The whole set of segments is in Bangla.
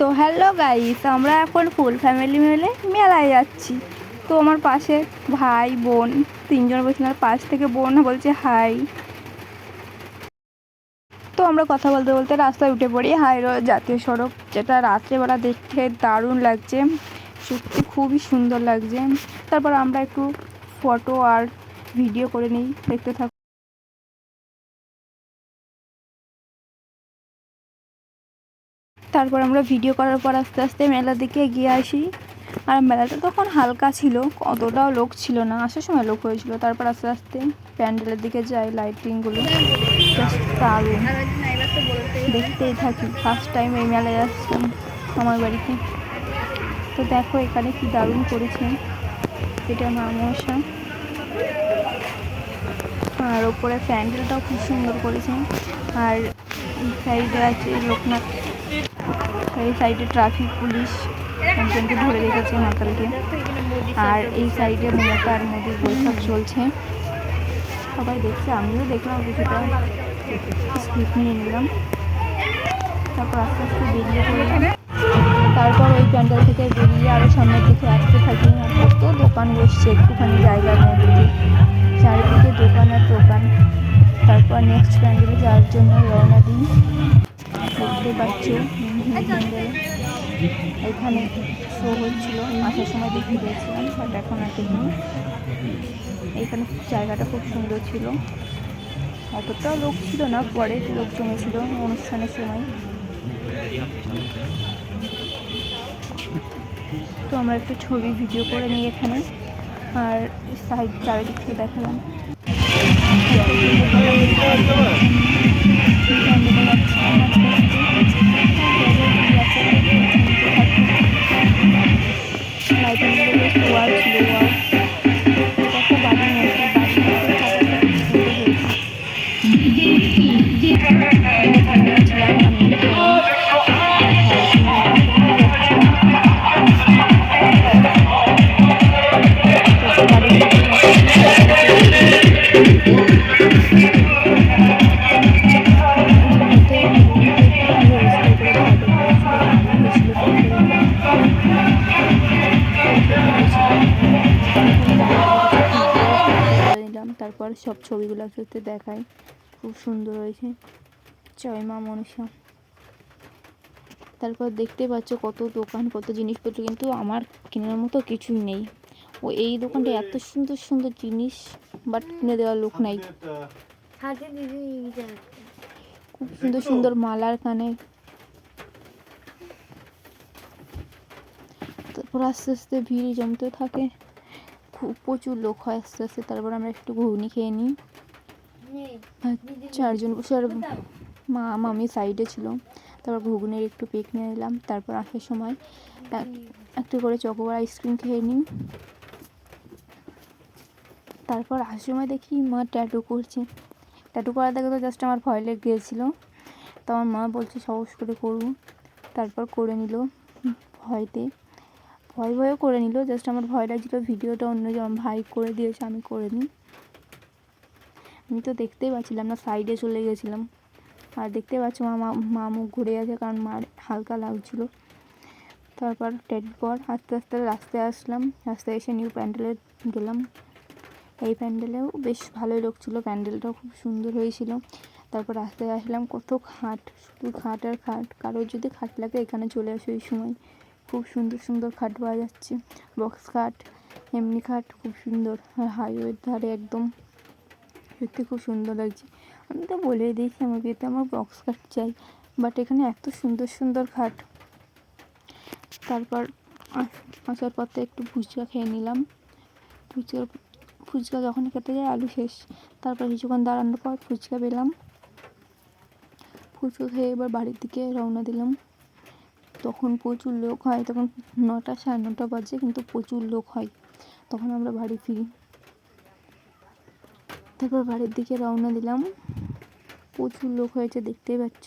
তো হ্যালো গাইস আমরা এখন ফুল ফ্যামিলি মিলে মেলায় যাচ্ছি। তো আমার পাশে ভাই, বোন, তিনজন বসে আর পাশ থেকে বোন বলছে হাই তো আমরা কথা বলতে বলতে রাস্তায় উঠে পড়ি। হাই রোড জাতীয় সড়ক, যেটা রাত্রেবেলা দেখতে দারুণ লাগছে। সত্যি খুবই সুন্দর লাগছে। তারপর আমরা একটু ফটো আর ভিডিও করে নিই। দেখতে থাক তারপর আমরা ভিডিও করার পর আস্তে আস্তে মেলার দিকে এগিয়ে আসি। আর মেলাটা তখন হালকা ছিল, অতটাও লোক ছিল না, আসার সময় লোক হয়েছিল। তারপর আস্তে আস্তে প্যান্ডেলের দিকে যাই লাইটিংগুলো দারুণ দেখতেই থাকি। ফার্স্ট টাইম এই মেলায় আসলাম আমার বাড়িতে। তো দেখো এখানে কি দারুণ করেছে। এটা মা মশা আর ওপরে প্যান্ডেলটাও খুব সুন্দর করেছে। আর সাইডে আছে লোকনাথ এই সাইডে ট্রাফিক পুলিশ একজনকে ধরে রেখেছে মাতালকে আর এই সাইডে মমতা আর মোদির বৈঠক চলছে। সবাই দেখছে, আমিও দেখলাম কিছুটা। স্ক্রিপ্ট নিয়ে নিলাম। তারপর আস্তে আস্তে বেরিয়ে পড়লাম তারপর ওই প্যান্ডেল থেকে বেরিয়ে আরও সামনের দিকে আসতে থাকি। কত দোকান বসছে, একটুখানি জায়গার মধ্যে চারিদিকে দোকান আর দোকান। তারপর নেক্সট প্যান্ডেলে যাওয়ার জন্য রওনা দিই। দেখতে পাচ্ছ এখানে শো হচ্ছিল, আসার সময় দেখে গিয়েছিলাম বাট এখন আর দেখিনি এখানে জায়গাটা খুব সুন্দর ছিল। অতটাও লোক ছিল না, পরে লোক জমেছিল অনুষ্ঠানের সময়। তো আমরা একটু ছবি ভিডিও করে নিই এখানে, আর সাইড চারিদিক থেকে দেখালাম। নিলাম তারপর সব ছবিগুলো আস্তে দেখায়। খুব সুন্দর হয়েছে। জয় মা মনসা তারপর দেখতে পাচ্ছ কত দোকান, কত জিনিসপত্র, কিন্তু আমার কেনার মতো কিছুই নেই। ও এই দোকানটা এত সুন্দর সুন্দর জিনিস, বাট কিনে দেওয়ার লোক নাই। খুব সুন্দর সুন্দর মালার কানে। তারপর আস্তে আস্তে ভিড় জমতে থাকে। খুব প্রচুর লোক হয় আস্তে আস্তে তারপর আমরা একটু ঘুগনি খেয়ে নিই। চারজন বসে আর মা মামি সাইডে ছিল। তারপর ঘুগনির একটু পিক নিয়ে নিলাম তারপর আসার সময় এক- একটু করে চকোবার আইসক্রিম খেয়ে নিই। তারপর আসার সময় দেখি মা ট্যাটু করছে। ট্যাটু করা দেখে তো জাস্ট আমার ভয় লেগে গিয়েছিল। তো আমার মা বলছে সাহস করে করব। তারপর করে নিল ভয়তে। ভয় ভয়ও করে নিল জাস্ট আমার ভয় লাগছিল ভিডিওটা অন্যজন ভাই করে দিয়েছে, আমি করে নিই। আমি তো দেখতেই পাচ্ছিলাম না সাইডে চলে গেছিলাম। আর দেখতে পাচ্ছ মা, মা- মুখ ঘুরে আছে কারণ মার হালকা লাগছিল। তারপর পর আস্তে আস্তে রাস্তায় আসলাম, রাস্তায় এসে নিউ প্যান্ডেলে গেলাম। এই প্যান্ডেলেও বেশ ভালোই লোক ছিল প্যান্ডেলটাও খুব সুন্দর হয়েছিল। তারপর রাস্তায় আসলাম, কত খাট, শুধু খাট আর খাট, কারোর যদি খাট লাগে এখানে চলে আসো এই সময়। খুব সুন্দর সুন্দর খাট পাওয়া যাচ্ছে। বক্স খাট, এমনি খাট খুব সুন্দর। আর হাইওয়ের ধারে একদম সত্যি খুব সুন্দর লাগছে। আমি তো বলেই দিয়েছি আমার বিয়েতে আমার বক্স খাট চাই। বাট এখানে এত সুন্দর সুন্দর খাট। তারপর আস- আসার তো একটু ফুচকা খেয়ে নিলাম। ফুচকা ফুচকা যখন খেতে যাই আলু শেষ। তারপর কিছুক্ষণ দাঁড়ানোর পর ফুচকা পেলাম। ফুচকা খেয়ে এবার বাড়ির দিকে রওনা দিলাম। তখন প্রচুর লোক হয়, তখন নটা সাড়ে নটা বাজে কিন্তু প্রচুর লোক হয়। তখন আমরা বাড়ি ফিরি। তারপর বাড়ির দিকে রওনা দিলাম। প্রচুর লোক হয়েছে, দেখতেই পাচ্ছ।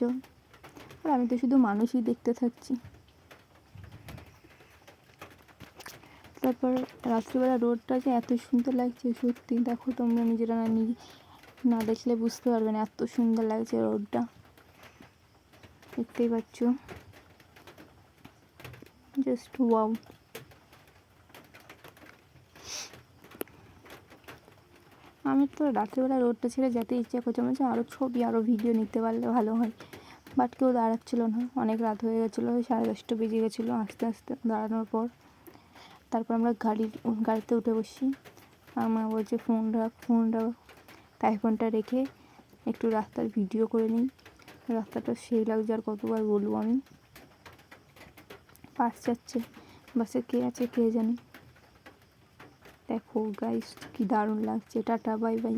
আর আমি তো শুধু মানুষই দেখতে থাকছি। তারপর রাত্রিবেলা রোডটা যে এত সুন্দর লাগছে, সত্যি দেখো তোমরা নিজেরা না নিজে না দেখলে বুঝতে পারবে না, এত সুন্দর লাগছে রোডটা দেখতেই পাচ্ছ। জাস্ট ওয়াও আমি তো রাত্রিবেলা রোডটা ছেড়ে যেতে ইচ্ছে করছে, মনে হচ্ছে আরও ছবি আরও ভিডিও নিতে পারলে ভালো হয়। বাট কেউ দাঁড়াচ্ছিল না। অনেক রাত হয়ে গেছিল, সাড়ে দশটা বেজে গেছিল আস্তে আস্তে দাঁড়ানোর পর। তারপর আমরা গাড়ির গাড়িতে উঠে বসি আমার বলছে, ফোন রাখ ফোন রাখ। তাই ফোনটা রেখে একটু রাস্তার ভিডিও করে নিই। রাস্তাটা সেই লাগছে আর কতবার বলব আমি। বাস যাচ্ছে। বাসে কে আছে কে জানে। দেখো গাইস কি দারুণ লাগছে। Tata bye bye